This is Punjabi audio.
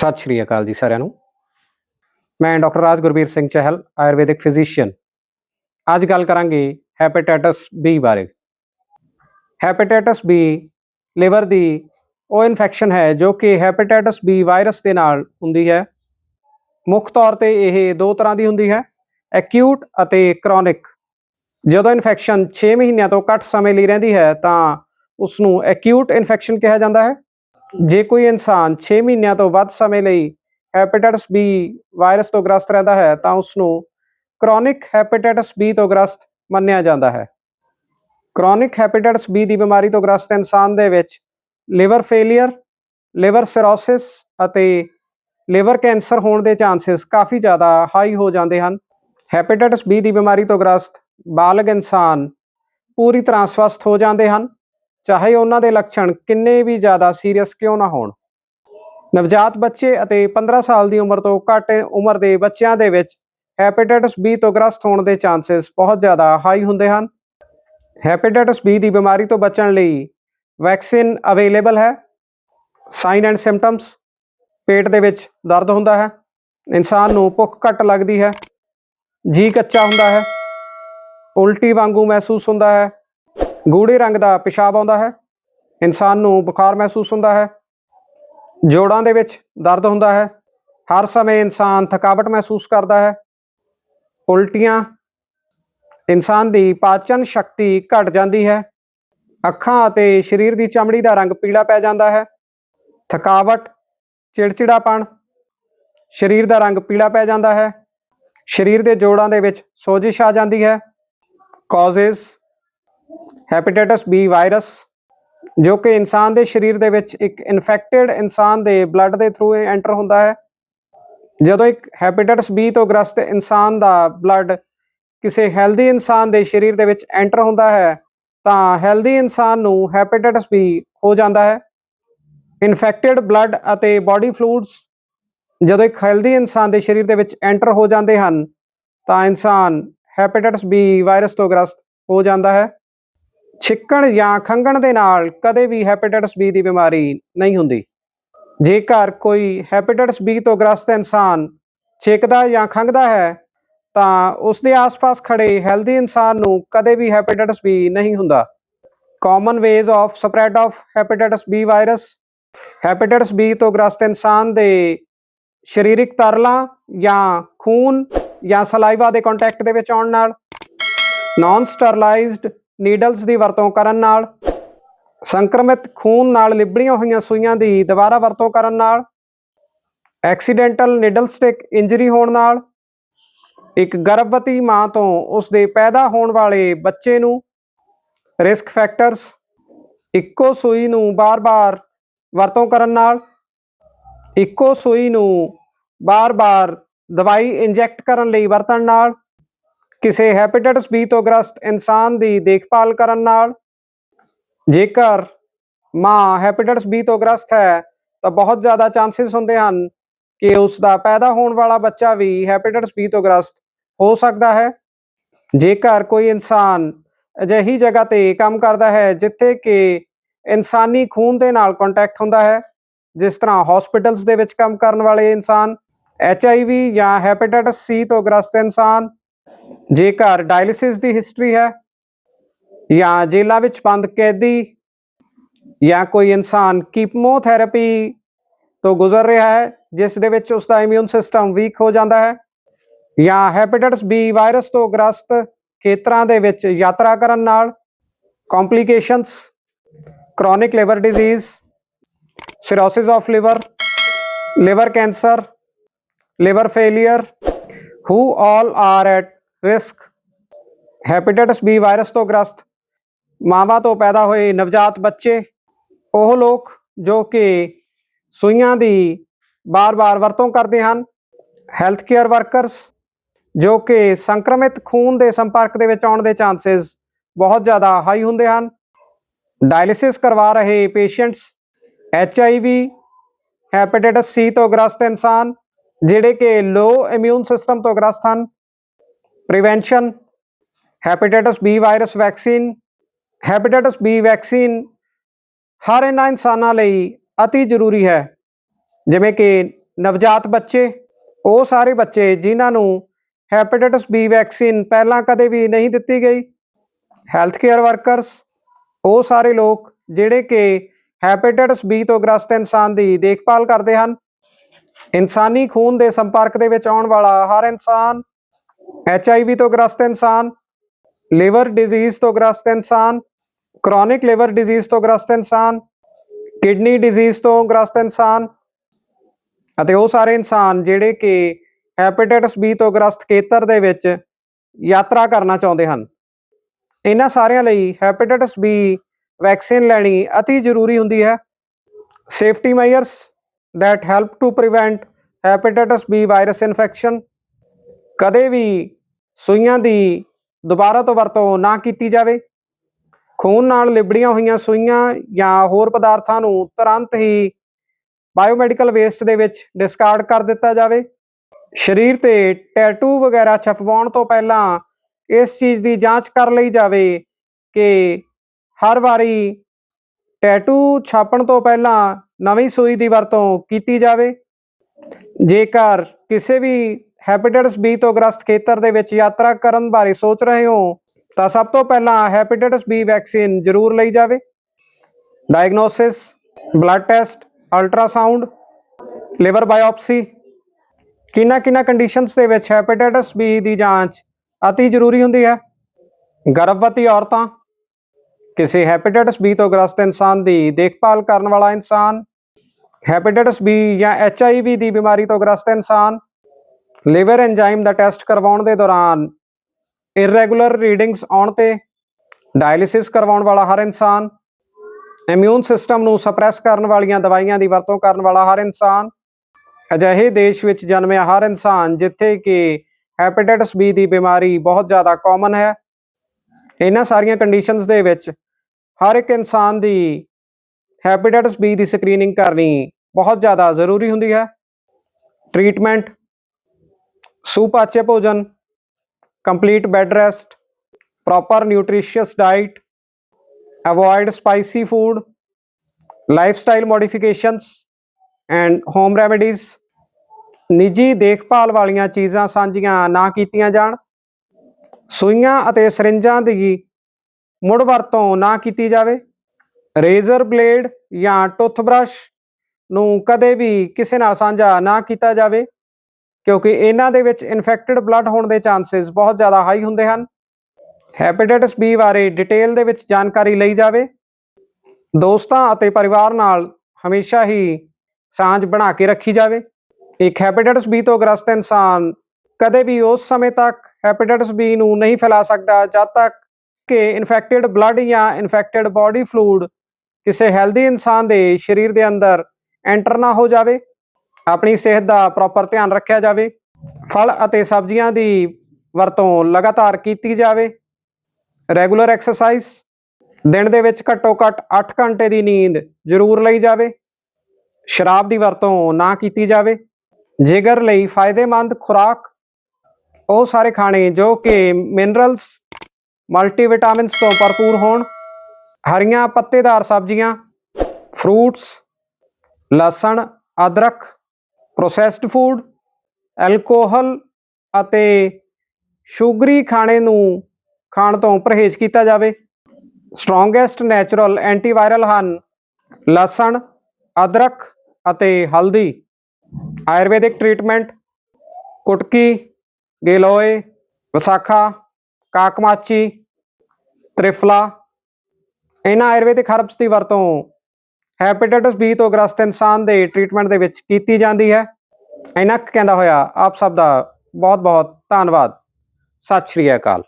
ਸਤਿ ਸ਼੍ਰੀ ਅਕਾਲ ਜੀ ਸਾਰਿਆਂ ਨੂੰ। ਮੈਂ ਡਾਕਟਰ ਰਾਜ ਗੁਰਬੀਰ ਸਿੰਘ ਚਹਿਲ, ਆਯੁਰਵੈਦਿਕ ਫਿਜ਼ੀਸ਼ੀਅਨ। ਅੱਜ ਗੱਲ ਕਰਾਂਗੇ ਹੈਪੇਟਾਈਟਸ ਬੀ ਬਾਰੇ। ਹੈਪੇਟਾਈਟਸ ਬੀ ਲਿਵਰ ਦੀ ਉਹ ਇਨਫੈਕਸ਼ਨ ਹੈ ਜੋ ਕਿ ਹੈਪੇਟਾਈਟਸ ਬੀ ਵਾਇਰਸ ਦੇ ਨਾਲ ਹੁੰਦੀ ਹੈ। ਮੁੱਖ ਤੌਰ ਤੇ ਇਹ ਦੋ ਤਰ੍ਹਾਂ ਦੀ ਹੁੰਦੀ ਹੈ ਐਕਿਊਟ ਅਤੇ ਕ੍ਰੋਨਿਕ ਜਦੋਂ ਇਨਫੈਕਸ਼ਨ 6 ਮਹੀਨਿਆਂ ਤੋਂ ਘੱਟ ਸਮੇਂ ਲਈ ਰਹਿੰਦੀ ਹੈ ਤਾਂ ਉਸ ਨੂੰ ਐਕਿਊਟ ਇਨਫੈਕਸ਼ਨ ਕਿਹਾ ਜਾਂਦਾ ਹੈ। ਜੇ ਕੋਈ ਇਨਸਾਨ 6 ਮਹੀਨਿਆਂ ਤੋਂ ਵੱਧ ਸਮੇਂ ਲਈ ਹੈਪੇਟਾਈਟਸ ਬੀ ਵਾਇਰਸ ਤੋਂ ਗ੍ਰਸਤ ਰਹਿੰਦਾ ਹੈ, ਤਾਂ ਉਸ ਨੂੰ ਕ੍ਰੋਨਿਕ ਹੈਪੇਟਾਈਟਸ ਬੀ ਤੋਂ ਗ੍ਰਸਤ ਮੰਨਿਆ ਜਾਂਦਾ ਹੈ। ਕ੍ਰੋਨਿਕ ਹੈਪੇਟਾਈਟਸ ਬੀ ਦੀ ਬਿਮਾਰੀ ਤੋਂ ਗ੍ਰਸਤ ਇਨਸਾਨ ਦੇ ਵਿੱਚ ਲਿਵਰ ਫੇਲਿਅਰ ਲਿਵਰ ਸਿਰੋਸਿਸ ਅਤੇ ਲਿਵਰ ਕੈਂਸਰ ਹੋਣ ਦੇ ਚਾਂਸਸ ਕਾਫੀ ਜ਼ਿਆਦਾ ਹਾਈ ਹੋ ਜਾਂਦੇ ਹਨ। ਹੈਪੇਟਾਈਟਸ ਬੀ ਦੀ ਬਿਮਾਰੀ ਤੋਂ ਗ੍ਰਸਤ ਬਾਲਗ ਇਨਸਾਨ ਪੂਰੀ ਤਰ੍ਹਾਂ ਸਵਸਥ ਹੋ ਜਾਂਦੇ ਹਨ। ਚਾਹੇ ਉਹਨਾਂ ਦੇ ਲੱਛਣ ਕਿੰਨੇ ਵੀ ਜ਼ਿਆਦਾ ਸੀਰੀਅਸ ਕਿਉਂ ਨਾ ਹੋਣ। ਨਵਜਾਤ ਬੱਚੇ ਅਤੇ 15 ਸਾਲ ਦੀ ਉਮਰ ਤੋਂ ਘੱਟ ਉਮਰ ਦੇ ਬੱਚਿਆਂ ਦੇ ਵਿੱਚ ਹੈਪੇਟਾਈਟਸ ਬੀ ਤੋਂ ਗ੍ਰਸਤ ਹੋਣ ਦੇ ਚਾਂਸਸ ਬਹੁਤ ਜ਼ਿਆਦਾ ਹਾਈ ਹੁੰਦੇ ਹਨ। ਹੈਪੇਟਾਈਟਸ ਬੀ ਦੀ ਬਿਮਾਰੀ ਤੋਂ ਬਚਣ ਲਈ ਵੈਕਸੀਨ ਅਵੇਲੇਬਲ ਹੈ। ਸਾਈਨ ਐਂਡ ਸਿੰਪਟਮਸ ਪੇਟ ਦੇ ਵਿੱਚ ਦਰਦ ਹੁੰਦਾ ਹੈ। ਇਨਸਾਨ ਨੂੰ ਭੁੱਖ ਘੱਟ ਲੱਗਦੀ ਹੈ। ਜੀ ਕੱਚਾ ਹੁੰਦਾ ਹੈ। ਉਲਟੀ ਵਾਂਗੂ ਮਹਿਸੂਸ ਹੁੰਦਾ ਹੈ। ਗੂੜੇ ਰੰਗ ਦਾ ਪਿਸ਼ਾਬ ਆਉਂਦਾ ਹੈ। ਇਨਸਾਨ ਨੂੰ ਬੁਖਾਰ ਮਹਿਸੂਸ ਹੁੰਦਾ ਹੈ। ਜੋੜਾਂ ਦੇ ਵਿੱਚ ਦਰਦ ਹੁੰਦਾ ਹੈ। ਹਰ ਸਮੇਂ ਇਨਸਾਨ ਥਕਾਵਟ ਮਹਿਸੂਸ ਕਰਦਾ ਹੈ। ਉਲਟੀਆਂ, ਇਨਸਾਨ ਦੀ ਪਾਚਨ ਸ਼ਕਤੀ ਘਟ ਜਾਂਦੀ ਹੈ। ਅੱਖਾਂ ਅਤੇ ਸਰੀਰ ਦੀ ਚਮੜੀ ਦਾ ਰੰਗ ਪੀਲਾ ਪੈ ਜਾਂਦਾ ਹੈ। ਥਕਾਵਟ, ਚਿੜਚਿੜਾਪਣ, ਸਰੀਰ ਦਾ ਰੰਗ ਪੀਲਾ ਪੈ ਜਾਂਦਾ ਹੈ। ਸਰੀਰ ਦੇ ਜੋੜਾਂ ਦੇ ਵਿੱਚ ਸੋਜਿਸ਼ ਆ ਜਾਂਦੀ ਹੈ। ਕਾਜ਼ਸ ਹੈਪੇਟਾਈਟਸ ਬੀ ਵਾਇਰਸ ਜੋ ਕਿ ਇਨਸਾਨ ਦੇ ਸਰੀਰ ਦੇ ਵਿੱਚ ਇੱਕ ਇਨਫੈਕਟਡ ਇਨਸਾਨ ਦੇ ਬਲੱਡ ਦੇ ਥਰੂ ਐਂਟਰ ਹੁੰਦਾ ਹੈ। ਜਦੋਂ ਇੱਕ ਹੈਪੇਟਾਈਟਸ ਬੀ ਤੋਂ ਗ੍ਰਸਤ ਇਨਸਾਨ ਦਾ ਬਲੱਡ ਕਿਸੇ ਹੈਲਦੀ ਇਨਸਾਨ ਦੇ ਸਰੀਰ ਦੇ ਵਿੱਚ ਐਂਟਰ ਹੁੰਦਾ ਹੈ, ਤਾਂ ਹੈਲਦੀ ਇਨਸਾਨ ਨੂੰ ਹੈਪੇਟਾਈਟਸ ਬੀ ਹੋ ਜਾਂਦਾ ਹੈ। ਇਨਫੈਕਟਡ ਬਲੱਡ ਅਤੇ ਬਾਡੀ ਫਲੂਇਡਸ ਜਦੋਂ ਇੱਕ ਹੈਲਦੀ ਇਨਸਾਨ ਦੇ ਸਰੀਰ ਦੇ ਵਿੱਚ ਐਂਟਰ ਹੋ ਜਾਂਦੇ ਹਨ, ਤਾਂ ਇਨਸਾਨ ਹੈਪੇਟਾਈਟਸ ਬੀ ਵਾਇਰਸ ਤੋਂ ਗ੍ਰਸਤ ਹੋ ਜਾਂਦਾ ਹੈ। ਛਿੱਕਣ ਜਾਂ ਖੰਘਣ ਦੇ ਨਾਲ ਕਦੇ ਵੀ ਹੈਪੇਟਾਈਟਸ ਬੀ ਦੀ ਬਿਮਾਰੀ ਨਹੀਂ ਹੁੰਦੀ। ਜੇਕਰ ਕੋਈ ਹੈਪੇਟਾਈਟਸ ਬੀ ਤੋਂ ਗ੍ਰਸਤ ਇਨਸਾਨ ਛਿੱਕਦਾ ਜਾਂ ਖੰਘਦਾ ਹੈ, ਤਾਂ ਉਸ ਦੇ ਆਸ-ਪਾਸ ਖੜੇ ਹੈਲਦੀ ਇਨਸਾਨ ਨੂੰ ਕਦੇ ਵੀ ਹੈਪੇਟਾਈਟਸ ਬੀ ਨਹੀਂ ਹੁੰਦਾ। Common ways of spread of hepatitis B virus, hepatitis B ਤੋਂ ਗ੍ਰਸਤ ਇਨਸਾਨ ਦੇ ਸਰੀਰਕ ਤਰਲਾਂ ਜਾਂ ਖੂਨ ਜਾਂ ਸਲਾਈਵਾ ਦੇ ਕੰਟੈਕਟ ਦੇ ਵਿੱਚ ਆਉਣ ਨਾਲ ਨਾਨ ਸਟਰਲਾਈਜ਼ਡ ਨੀਡਲਸ ਦੀ ਵਰਤੋਂ ਕਰਨ ਨਾਲ, ਸੰਕਰਮਿਤ ਖੂਨ ਨਾਲ ਲਿਬੜੀਆਂ ਹੋਈਆਂ ਸੂਈਆਂ ਦੀ ਦੁਬਾਰਾ ਵਰਤੋਂ ਕਰਨ ਨਾਲ, ਐਕਸੀਡੈਂਟਲ ਨੀਡਲ ਸਟਿਕ ਇੰਜਰੀ ਹੋਣ ਨਾਲ, ਇੱਕ ਗਰਭਵਤੀ ਮਾਂ ਤੋਂ ਉਸ ਦੇ ਪੈਦਾ ਹੋਣ ਵਾਲੇ ਬੱਚੇ ਨੂੰ ਰਿਸਕ ਫੈਕਟਰਸ, ਇੱਕੋ ਸੂਈ ਨੂੰ ਬਾਰ-ਬਾਰ ਵਰਤੋਂ ਕਰਨ ਨਾਲ, ਇੱਕੋ ਸੂਈ ਨੂੰ ਬਾਰ-ਬਾਰ ਦਵਾਈ ਇੰਜੈਕਟ ਕਰਨ ਲਈ ਵਰਤਣ ਨਾਲ ਕਿਸੇ ਹੈਪੇਟਾਈਟਸ ਬੀ ਤੋਂ ਗ੍ਰਸਤ ਇਨਸਾਨ ਦੀ ਦੇਖਭਾਲ ਕਰਨ ਨਾਲ। ਜੇਕਰ ਮਾਂ ਹੈਪੇਟਾਈਟਸ ਬੀ ਤੋਂ ਗ੍ਰਸਤ ਹੈ, ਤਾਂ ਬਹੁਤ ਜ਼ਿਆਦਾ ਚਾਂਸਸ ਹੁੰਦੇ ਹਨ ਕਿ ਉਸ ਦਾ ਪੈਦਾ ਹੋਣ ਵਾਲਾ ਬੱਚਾ ਵੀ ਹੈਪੇਟਾਈਟਸ ਬੀ ਤੋਂ ਗ੍ਰਸਤ ਹੋ ਸਕਦਾ ਹੈ। ਜੇਕਰ ਕੋਈ ਇਨਸਾਨ ਅਜਿਹੀ ਜਗ੍ਹਾ ਤੇ ਕੰਮ ਕਰਦਾ ਹੈ, ਜਿੱਥੇ ਕਿ ਇਨਸਾਨੀ ਖੂਨ ਦੇ ਨਾਲ ਕੰਟੈਕਟ ਹੁੰਦਾ ਹੈ, ਜਿਸ ਤਰ੍ਹਾਂ ਹਸਪੀਟਲਸ ਦੇ ਵਿੱਚ ਕੰਮ ਕਰਨ ਵਾਲੇ ਇਨਸਾਨ ਐਚ ਆਈ ਵੀ ਜਾਂ ਹੈਪੇਟਾਈਟਸ ਸੀ ਤੋਂ ਗ੍ਰਸਤ ਇਨਸਾਨ ਜੇਕਰ ਡਾਇਲਿਸਿਸ ਦੀ ਹਿਸਟਰੀ ਹੈ ਜਾਂ ਜੇਲ੍ਹਾਂ ਵਿੱਚ ਬੰਦ ਕੈਦੀ ਜਾਂ ਕੋਈ ਇਨਸਾਨ ਕੀਮੋਥੈਰੇਪੀ ਤੋਂ ਗੁਜ਼ਰ ਰਿਹਾ ਹੈ, ਜਿਸ ਦੇ ਵਿੱਚ ਉਸ ਦਾ ਇਮਿਊਨ ਸਿਸਟਮ ਵੀਕ ਹੋ ਜਾਂਦਾ ਹੈ ਜਾਂ ਹੈਪੇਟਾਈਟਸ ਬੀ ਵਾਇਰਸ ਤੋਂ ਗ੍ਰਸਤ ਖੇਤਰਾਂ ਦੇ ਵਿੱਚ ਯਾਤਰਾ ਕਰਨ ਨਾਲ complications chronic liver disease cirrhosis of liver liver cancer liver failure who all are at risk. Hepatitis B virus ਤੋਂ ਗ੍ਰਸਤ ਮਾਵਾਂ ਤੋਂ ਪੈਦਾ ਹੋਏ ਨਵਜਾਤ ਬੱਚੇ, ਉਹ ਲੋਕ ਜੋ ਕਿ ਸੂਈਆਂ ਦੀ ਬਾਰ-ਬਾਰ ਵਰਤੋਂ ਕਰਦੇ ਹਨ ਹੈਲਥ ਕੇਅਰ ਵਰਕਰਸ, ਜੋ ਕਿ ਸੰਕਰਮਿਤ ਖੂਨ ਦੇ ਸੰਪਰਕ ਦੇ ਵਿੱਚ ਆਉਣ ਦੇ ਚਾਂਸਸ ਬਹੁਤ ਜ਼ਿਆਦਾ ਹਾਈ ਹੁੰਦੇ ਹਨ। ਡਾਇਲਿਸਿਸ ਕਰਵਾ ਰਹੇ patients, H I V, hepatitis C ਤੋਂ ਗ੍ਰਸਤ ਇਨਸਾਨ, ਜਿਹੜੇ ਕਿ ਲੋ ਇਮਿਊਨ ਸਿਸਟਮ ਤੋਂ ਗ੍ਰਸਤ ਹਨ prevention hepatitis B virus vaccine hepatitis B vaccine ਹਰ ਇਹਨਾਂ ਇਨਸਾਨਾਂ ਲਈ ਅਤੀ ਜ਼ਰੂਰੀ ਹੈ। ਜਿਵੇਂ ਕਿ ਨਵਜਾਤ ਬੱਚੇ, ਉਹ ਸਾਰੇ ਬੱਚੇ ਜਿਨ੍ਹਾਂ ਨੂੰ ਹੈਪੇਟਾਈਟਸ ਬੀ ਵੈਕਸੀਨ ਪਹਿਲਾਂ ਕਦੇ ਵੀ ਨਹੀਂ ਦਿੱਤੀ ਗਈ। ਹੈਲਥ ਕੇਅਰ ਵਰਕਰਸ ਉਹ ਸਾਰੇ ਲੋਕ ਜਿਹੜੇ ਕਿ ਹੈਪੇਟਾਈਟਸ ਬੀ ਤੋਂ ਗ੍ਰਸਤ ਇਨਸਾਨ ਦੀ ਦੇਖਭਾਲ ਕਰਦੇ ਹਨ। ਇਨਸਾਨੀ ਖੂਨ ਦੇ ਸੰਪਰਕ ਦੇ ਵਿੱਚ ਆਉਣ ਵਾਲਾ ਹਰ ਇਨਸਾਨ ਐਚਆਈਵੀ ਤੋਂ ਗ੍ਰਸਤ ਇਨਸਾਨ ਲਿਵਰ ਡਿਜ਼ੀਜ਼ ਤੋਂ ਗ੍ਰਸਤ ਇਨਸਾਨ ਕ੍ਰੋਨਿਕ ਲਿਵਰ ਡਿਜ਼ੀਜ਼ ਤੋਂ ਗ੍ਰਸਤ ਇਨਸਾਨ ਕਿਡਨੀ ਡਿਜ਼ੀਜ਼ ਤੋਂ ਗ੍ਰਸਤ ਇਨਸਾਨ ਅਤੇ ਉਹ ਸਾਰੇ ਇਨਸਾਨ ਜਿਹੜੇ ਕਿ ਹੈਪੇਟਾਈਟਸ ਬੀ ਤੋਂ ਗ੍ਰਸਤ ਖੇਤਰ ਦੇ ਵਿੱਚ ਯਾਤਰਾ ਕਰਨਾ ਚਾਹੁੰਦੇ ਹਨ। ਇਹਨਾਂ ਸਾਰਿਆਂ ਲਈ ਹੈਪੇਟਾਈਟਸ ਬੀ ਵੈਕਸੀਨ ਲੈਣੀ ਅਤੀ ਜ਼ਰੂਰੀ ਹੁੰਦੀ ਹੈ। Safety measures that help to prevent hepatitis B virus infection ਕਦੇ ਵੀ ਸੂਈਆਂ ਦੀ ਦੁਬਾਰਾ ਤੋਂ ਵਰਤੋਂ ਨਾ ਕੀਤੀ ਜਾਵੇ। ਖੂਨ ਨਾਲ ਲਿਬੜੀਆਂ ਹੋਈਆਂ ਸੂਈਆਂ ਜਾਂ ਹੋਰ ਪਦਾਰਥਾਂ ਨੂੰ ਤੁਰੰਤ ਹੀ ਬਾਇਓਮੈਡੀਕਲ ਵੇਸਟ ਦੇ ਵਿੱਚ ਡਿਸਕਾਰਡ ਕਰ ਦਿੱਤਾ ਜਾਵੇ। ਸਰੀਰ ਤੇ ਟੈਟੂ ਵਗੈਰਾ ਛਪਵਾਉਣ ਤੋਂ ਪਹਿਲਾਂ ਇਸ ਚੀਜ਼ ਦੀ ਜਾਂਚ ਕਰ ਲਈ ਜਾਵੇ ਕਿ ਹਰ ਵਾਰੀ ਟੈਟੂ ਛਾਪਣ ਤੋਂ ਪਹਿਲਾਂ ਨਵੀਂ ਸੂਈ ਦੀ ਵਰਤੋਂ ਕੀਤੀ ਜਾਵੇ। ਜੇਕਰ ਕਿਸੇ ਵੀ ਹੈਪੇਟਾਈਟਸ ਬੀ ਤੋਂ ਗ੍ਰਸਤ ਖੇਤਰ ਦੇ ਵਿੱਚ ਯਾਤਰਾ ਕਰਨ ਬਾਰੇ ਸੋਚ ਰਹੇ ਹੋ, ਤਾਂ ਸਭ ਤੋਂ ਪਹਿਲਾਂ ਹੈਪੇਟਾਈਟਸ ਬੀ ਵੈਕਸੀਨ ਜ਼ਰੂਰ ਲਈ ਜਾਵੇ। Diagnosis, blood test, ultrasound, liver biopsy, ਕਿੰਨਾ ਕਿੰਨਾ ਕੰਡੀਸ਼ਨਸ ਦੇ ਵਿੱਚ ਹੈਪੇਟਾਈਟਸ ਬੀ ਦੀ ਜਾਂਚ ਅਤੀ ਜ਼ਰੂਰੀ ਹੁੰਦੀ ਹੈ। ਗਰਭਵਤੀ ਔਰਤਾਂ, ਕਿਸੇ ਹੈਪੇਟਾਈਟਸ ਬੀ ਤੋਂ ਗ੍ਰਸਤ ਇਨਸਾਨ ਦੀ ਦੇਖਭਾਲ ਕਰਨ ਵਾਲਾ ਇਨਸਾਨ ਹੈਪੇਟਾਈਟਸ ਬੀ ਜਾਂ ਐਚਆਈਵੀ ਦੀ ਬਿਮਾਰੀ ਤੋਂ ਗ੍ਰਸਤ ਇਨਸਾਨ ਲਿਵਰ ਐਂਜ਼ਾਈਮ ਦਾ ਟੈਸਟ ਕਰਵਾਉਣ ਦੇ ਦੌਰਾਨ ਇਰੈਗੂਲਰ ਰੀਡਿੰਗਸ ਆਉਣ ਤੇ ਡਾਇਲਿਸਿਸ ਕਰਵਾਉਣ ਵਾਲਾ ਹਰ ਇਨਸਾਨ, ਇਮਿਊਨ ਸਿਸਟਮ ਨੂੰ ਸਪਰੈਸ ਕਰਨ ਵਾਲੀਆਂ ਦਵਾਈਆਂ ਦੀ ਵਰਤੋਂ ਕਰਨ ਵਾਲਾ ਹਰ ਇਨਸਾਨ, ਅਜਿਹੇ ਦੇਸ਼ ਵਿੱਚ ਜਨਮਿਆ ਹਰ ਇਨਸਾਨ ਜਿੱਥੇ ਕਿ ਹੈਪੇਟਾਈਟਸ ਬੀ ਦੀ ਬਿਮਾਰੀ ਬਹੁਤ ਜ਼ਿਆਦਾ ਕਾਮਨ ਹੈ। ਇਹਨਾਂ ਸਾਰੀਆਂ ਕੰਡੀਸ਼ਨਸ ਦੇ ਵਿੱਚ ਹਰ ਇੱਕ ਇਨਸਾਨ ਦੀ ਹੈਪੇਟਾਈਟਸ ਬੀ ਦੀ ਸਕਰੀਨਿੰਗ ਕਰਨੀ ਬਹੁਤ ਜ਼ਿਆਦਾ ਜ਼ਰੂਰੀ ਹੁੰਦੀ ਹੈ। ਟ੍ਰੀਟਮੈਂਟ ਸੁਪਾਚੇ ਭੋਜਨ complete bed rest proper nutritious diet avoid spicy food lifestyle modifications and home remedies ਨਿੱਜੀ ਦੇਖਭਾਲ ਵਾਲੀਆਂ ਚੀਜ਼ਾਂ ਸਾਂਝੀਆਂ ਨਾ ਕੀਤੀਆਂ ਜਾਣ। ਸੂਈਆਂ ਅਤੇ ਸਰਿੰਜਾਂ ਦੀ ਮੁੜ ਵਰਤੋਂ ਨਾ ਕੀਤੀ ਜਾਵੇ। ਰੇਜ਼ਰ ਬਲੇਡ ਜਾਂ ਟੁੱਥਬ੍ਰਸ਼ ਨੂੰ ਕਦੇ ਵੀ ਕਿਸੇ ਨਾਲ ਸਾਂਝਾ ਨਾ ਕੀਤਾ ਜਾਵੇ। ਕਿਉਂਕਿ ਇਹਨਾਂ ਦੇ ਵਿੱਚ ਇਨਫੈਕਟਡ ਬਲੱਡ ਹੋਣ ਦੇ ਚਾਂਸਸ ਬਹੁਤ ਜ਼ਿਆਦਾ ਹਾਈ ਹੁੰਦੇ ਹਨ। ਹੈਪੇਟਾਈਟਿਸ ਬੀ ਬਾਰੇ ਡਿਟੇਲ ਦੇ ਵਿੱਚ ਜਾਣਕਾਰੀ ਲਈ ਜਾਵੇ। ਦੋਸਤਾਂ ਅਤੇ ਪਰਿਵਾਰ ਨਾਲ ਹਮੇਸ਼ਾ ਹੀ ਸਾਂਝ ਬਣਾ ਕੇ ਰੱਖੀ ਜਾਵੇ। ਇੱਕ ਹੈਪੇਟਾਈਟਸ ਬੀ ਤੋਂ ਗ੍ਰਸਤ ਇਨਸਾਨ ਕਦੇ ਵੀ ਉਸ ਸਮੇਂ ਤੱਕ ਹੈਪੇਟਾਈਟਿਸ ਬੀ ਨੂੰ ਨਹੀਂ ਫੈਲਾ ਸਕਦਾ ਜਦ ਤੱਕ ਕਿ ਇਨਫੈਕਟਡ ਬਲੱਡ ਜਾਂ ਇਨਫੈਕਟਡ ਬਾਡੀ ਫਲੂਇਡ ਕਿਸੇ ਹੈਲਦੀ ਇਨਸਾਨ ਦੇ ਸਰੀਰ ਦੇ ਅੰਦਰ ਐਂਟਰ ਨਾ ਹੋ ਜਾਵੇ। ਆਪਣੀ ਸਿਹਤ ਦਾ ਪ੍ਰੋਪਰ ਧਿਆਨ ਰੱਖਿਆ ਜਾਵੇ, ਫਲ ਅਤੇ ਸਬਜ਼ੀਆਂ ਦੀ ਵਰਤੋਂ ਲਗਾਤਾਰ ਕੀਤੀ ਜਾਵੇ। ਰੈਗੂਲਰ ਐਕਸਰਸਾਈਜ਼ ਦਿਨ ਦੇ ਵਿੱਚ ਘੱਟੋ ਘੱਟ 8 ਘੰਟੇ ਦੀ ਨੀਂਦ ਜ਼ਰੂਰ ਲਈ ਜਾਵੇ। ਸ਼ਰਾਬ ਦੀ ਵਰਤੋਂ ਨਾ ਕੀਤੀ ਜਾਵੇ। ਜਿਗਰ ਲਈ ਫਾਇਦੇਮੰਦ ਖੁਰਾਕ, ਉਹ ਸਾਰੇ ਖਾਣੇ ਜੋ ਕਿ ਮਿਨਰਲਸ ਮਲਟੀਵਿਟਾਮਿਨਸ ਤੋਂ ਭਰਪੂਰ ਹੋਣ। ਹਰੀਆਂ ਪੱਤੇਦਾਰ ਸਬਜ਼ੀਆਂ ਫਰੂਟਸ ਲਸਣ, ਅਦਰਕ ਪ੍ਰੋਸੈਸਡ ਫੂਡ ਐਲਕੋਹਲ ਅਤੇ ਸ਼ੂਗਰੀ ਖਾਣੇ ਨੂੰ ਖਾਣ ਤੋਂ ਪਰਹੇਜ਼ ਕੀਤਾ ਜਾਵੇ। ਸਟਰੋਂਗੈਸਟ ਨੈਚੁਰਲ ਐਂਟੀਵਾਇਰਲ ਹਨ ਲਸਣ, ਅਦਰਕ ਅਤੇ ਹਲਦੀ। ਆਯੁਰਵੈਦਿਕ ਟ੍ਰੀਟਮੈਂਟ ਕੁਟਕੀ, ਗੇਲੋਏ, ਵਿਸਾਖਾ, ਕਾਕਮਾਚੀ, ਤ੍ਰਿਫਲਾ। ਇਹਨਾਂ ਆਯੁਰਵੈਦਿਕ ਹਰਬਸ ਦੀ ਵਰਤੋਂ ਹੈਪੇਟਾਈਟਸ ਬੀ ਤੋਂ ਗ੍ਰਸਤ ਇਨਸਾਨ ਦੇ ਟ੍ਰੀਟਮੈਂਟ ਦੇ ਵਿੱਚ ਕੀਤੀ ਜਾਂਦੀ ਹੈ। ਇਹਨਾਂ ਕਹਿੰਦਾ ਹੋਇਆ, ਆਪ ਸਭ ਦਾ ਬਹੁਤ ਬਹੁਤ ਧੰਨਵਾਦ। ਸਤਿ ਸ਼੍ਰੀ ਅਕਾਲ।